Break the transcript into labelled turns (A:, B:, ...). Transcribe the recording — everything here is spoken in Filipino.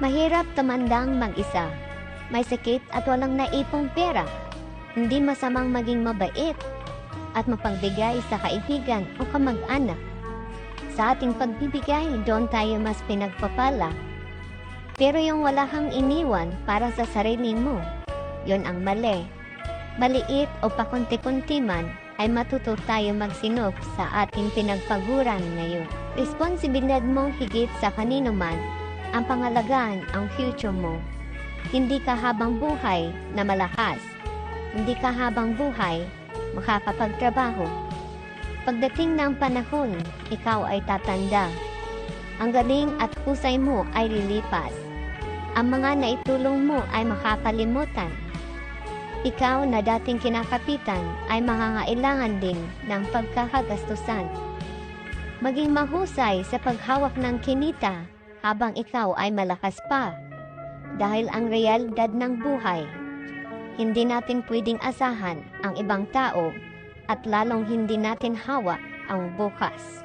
A: Mahirap tumandang mag-isa. May sakit at walang naipong pera. Hindi masamang maging mabait at mapagbigay sa kaibigan o kamag-anak. Sa ating pagbibigay, doon tayo mas pinagpapala. Pero yung wala kang iniwan para sa sarili mo, yon ang mali. Maliit o pakunti-kunti man, ay matuto tayo magsinop sa ating pinagpaguran ngayon. Responsibilidad mong higit sa kanino man ang pangalagaan ang future mo. Hindi ka habang buhay na malakas. Hindi ka habang buhay makakapagtrabaho. Pagdating ng panahon, ikaw ay tatanda. Ang galing at husay mo ay lilipas. Ang mga naitulong mo ay makakalimutan. Ikaw na dating kinakapitan ay mangangailangan din ng pagkakagastusan. Maging mahusay sa paghawak ng kinita habang ikaw ay malakas pa. Dahil ang realidad ng buhay, hindi natin pwedeng asahan ang ibang tao at lalong hindi natin hawak ang bukas.